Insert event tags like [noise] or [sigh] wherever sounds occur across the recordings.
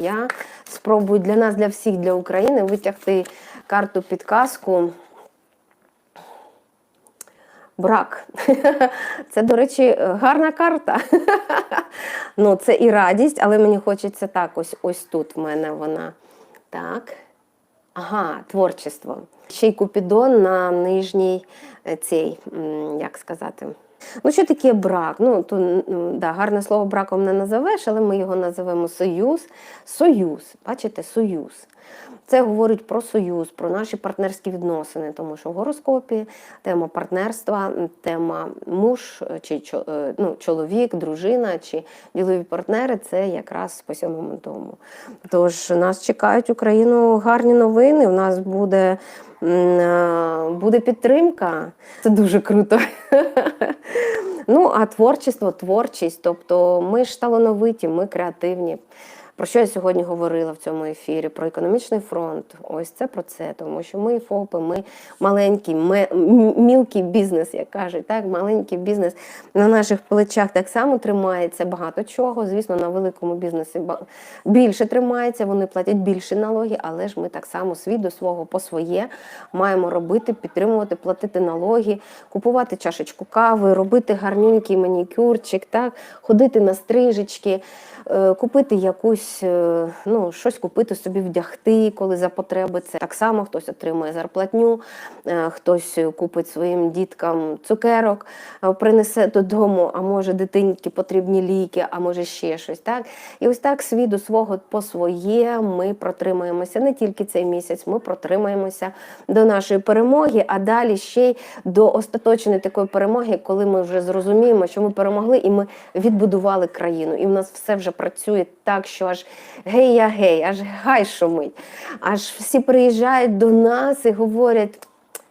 Я спробую для нас, для всіх, для України витягти карту підказку. Брак. [laughs] Це, до речі, гарна карта. [laughs] ну, це і радість, але мені хочеться так, ось ось тут в мене вона. Так. Ага, творчество. Ще й Купідон на нижній е, цей, як сказати. Ну, що таке брак? Ну, то, да, гарне слово браком не називеш, але ми його називаємо союз. Союз, бачите, союз. Це говорить про союз, про наші партнерські відносини, тому що в гороскопі тема партнерства, тема муж чи е, ну, чоловік, дружина чи ділові партнери це якраз по сьомому дому. Тож нас чекають Україну гарні новини. У нас буде, буде підтримка. Це дуже круто. [laughs] Ну, а творчество, творчість. Тобто ми ж талановиті, ми креативні. Про що я сьогодні говорила в цьому ефірі? Про економічний фронт. Ось це про це, тому що ми ФОПи, ми маленький, ме- м- мілкий бізнес, як кажуть, так, маленький бізнес на наших плечах так само тримається багато чого. Звісно, на великому бізнесі більше тримається, вони платять більше налоги, але ж ми так само свій до свого по своє маємо робити, підтримувати, платити налоги, купувати чашечку кави, робити гарненький манікюрчик, так, ходити на стрижечки, е, купити якусь, е, ну, щось купити собі вдягти, коли за потреби. Це так само хтось отримує зарплатню, е, хтось купить своїм діткам цукерок, е, принесе додому, а може дитинки потрібні ліки, а може ще щось. Так? І ось так свій до свого по своє ми протримаємося не тільки цей місяць, ми протримаємося до нашої перемоги, а далі ще й до остаточної такої перемоги, коли ми вже зрозуміємо, що ми перемогли і ми відбудували країну. І в нас все вже працює так, що аж гей я гей, аж гай шумить. Аж всі приїжджають до нас і говорять.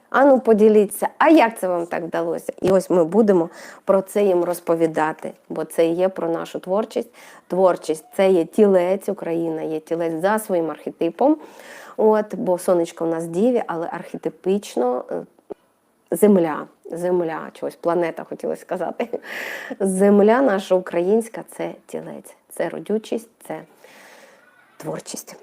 Ану, поділіться, а як це вам так вдалося? І ось ми будемо про це їм розповідати, бо це є про нашу творчість. Творчість це є тілець, Україна є тілець за своїм архетипом. От, бо сонечко в нас діві, але архетипічно е, земля, земля, чогось планета хотілося сказати. Земля наша українська це тілець, це родючість, це творчість.